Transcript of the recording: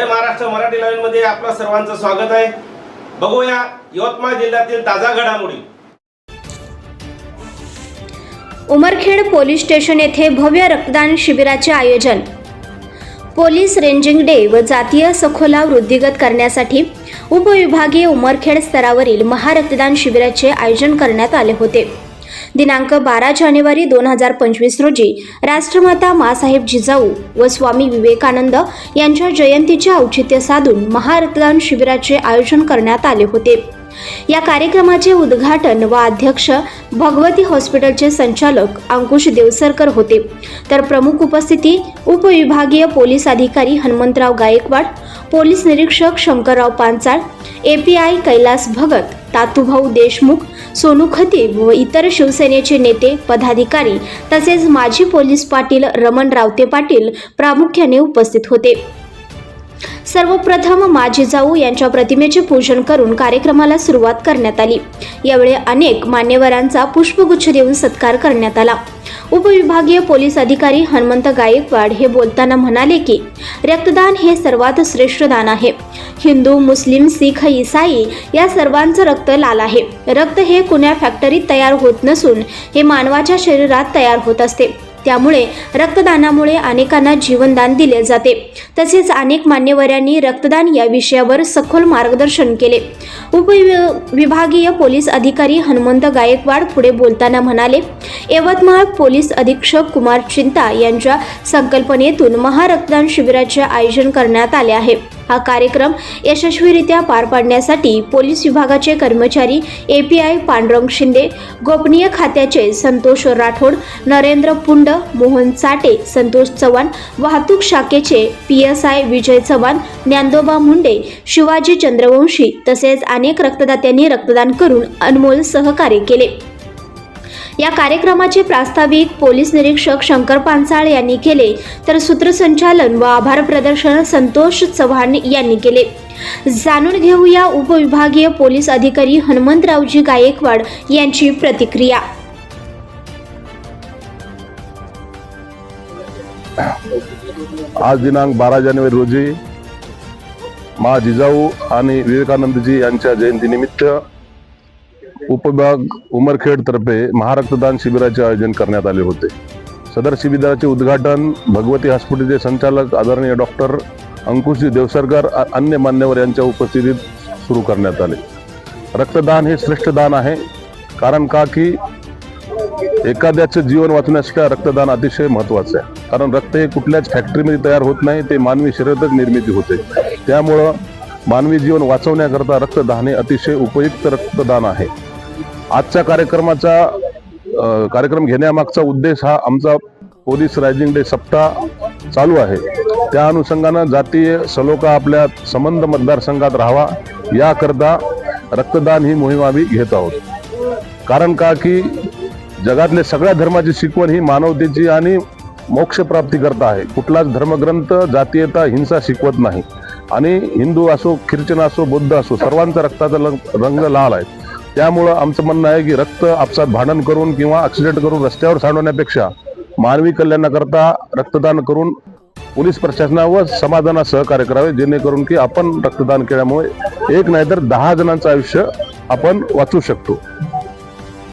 जय महाराष्ट्र मराठी लाईव्हमध्ये आपलं सर्वांचं स्वागत आहे. बघूया यवतमाळ जिल्ह्यातील ताजा घडामोडी. उमरखेड पोलीस स्टेशन येथे भव्य रक्तदान शिबिराचे आयोजन. पोलीस रेंजिंग डे व जातीय सखोला वृद्धिगत करण्यासाठी उपविभागीय उमरखेड स्तरावरील महारक्तदान शिबिराचे आयोजन करण्यात आले होते. दिनांक बारा जानेवारी दोन हजार पंचवीस रोजी राष्ट्रमाता मासाहेब जिजाऊ व स्वामी विवेकानंद यांच्या जयंतीचे औचित्य साधून महारक्तदान शिबिराचे आयोजन करण्यात आले होते. या कार्यक्रमाचे उद्घाटन व अध्यक्ष भगवती हॉस्पिटलचे संचालक अंकुश देवसरकर होते. तर प्रमुख उपस्थिती उपविभागीय पोलीस अधिकारी हनुमंतराव गायकवाड पोलीस निरीक्षक शंकरराव पांचाळ एपीआय कैलास भगत तातूभाऊ देशमुख सोनू खतीब व इतर शिवसेनेचे नेते पदाधिकारी तसेच माजी पोलीस पाटील रमण रावते पाटील प्रामुख्याने उपस्थित होते. सर्वप्रथम माझे जाऊ यांच्या प्रतिमेचे पूजन करून कार्यक्रमाला सुरुवात करण्यात आली. यावेळी अनेक मान्यवरांचा पुष्पगुच्छ देऊन सत्कार करण्यात आला. उपविभागीय पोलीस अधिकारी हनुमंत गायकवाड हे बोलताना म्हणाले की रक्तदान हे सर्वात श्रेष्ठ दान आहे. हिंदू मुस्लिम सिख इसाई या सर्वांचं रक्त लाल आहे. रक्त हे कुण्या फॅक्टरीत तयार होत नसून हे मानवाच्या शरीरात तयार होत असते. त्यामुळे रक्तदानामुळे अनेकांना जीवनदान दिले जाते. तसेच अनेक मान्यवरांनी रक्तदान या विषयावर सखोल मार्गदर्शन केले. उपविभागीय पोलीस अधिकारी हनुमंत गायकवाड पुढे बोलताना म्हणाले यवतमाळ पोलीस अधीक्षक कुमार चिंता यांच्या संकल्पनेतून महारक्तदान शिबिराचे आयोजन करण्यात आले आहे. हा कार्यक्रम यशस्वीरित्या पार पाडण्यासाठी पोलीस विभागाचे कर्मचारी एपीआय पांडुरंग शिंदे गोपनीय खात्याचे संतोष राठोड नरेंद्र पुंड मोहन साटे संतोष चव्हाण वाहतूक शाखेचे P S I Vijay Chavan Dnyandoba Munde Shivaji Chandravanshi तसेच अनेक रक्तदात्यांनी रक्तदान करून अनमोल सहकार्य केले. या कार्यक्रमाचे प्रास्ताविक पोलीस निरीक्षक शंकर पांचाळ यांनी केले. तर सूत्रसंचालन व आभार प्रदर्शन संतोष चव्हाण यांनी केले. जाणून घेऊया उपविभागीय पोलीस अधिकारी हनुमंतरावजी गायकवाड यांची प्रतिक्रिया. आज दिनांक बारा जानेवारी रोजी मा जिजाऊ आणि विवेकानंदजी यांच्या जयंतीनिमित्त उपविभाग उमरखेडतर्फे महारक्तदान शिबिराचे आयोजन करण्यात आले होते. सदर शिबिराचे उद्घाटन भगवती हॉस्पिटलचे संचालक आदरणीय डॉक्टर अंकुशजी देवसरकर अन्य मान्यवर यांच्या उपस्थितीत सुरू करण्यात आले. रक्तदान हे श्रेष्ठ दान आहे कारण का की एखाद्याचं जीवन वाचण्याशिवाय रक्तदान अतिशय महत्वाचं आहे. कारण रक्त हे कुठल्याच फॅक्टरीमध्ये तयार होत नाही ते मानवी शरीरातच निर्मिती होते. त्यामुळं मानवी जीवन वाचवण्याकरता रक्तदान हे अतिशय उपयुक्त रक्तदान आहे. आजच्या कार्यक्रमाचा कार्यक्रम घेण्यामागचा उद्देश हा आमचा पोलीस रायझिंग डे सप्ताह चालू आहे. त्या अनुषंगानं जातीय सलोखा आपल्या संबंध मतदारसंघात राहावा. याकरता रक्तदान ही मोहीम आम्ही घेत आहोत. कारण का की जगातले सगळ्या धर्माची शिकवण ही मानवतेची आणि मोक्षप्राप्ती करता आहे. कुठलाच धर्मग्रंथ जातीयता हिंसा शिकवत नाही. आणि हिंदू असो ख्रिश्चन असो बौद्ध असो सर्वांचा रक्ताचा रंग लाल आहे. त्यामुळं आमचं म्हणणं आहे की रक्त आपसात भांडण करून किंवा ऍक्सिडेंट करून रस्त्यावर सांडवण्यापेक्षा मानवी कल्याणाकरता रक्तदान करून पोलीस प्रशासनावर समाजाला सहकार्य करावे जेणेकरून की आपण रक्तदान केल्यामुळे एक नाही तर दहा जणांचं आयुष्य आपण वाचू शकतो.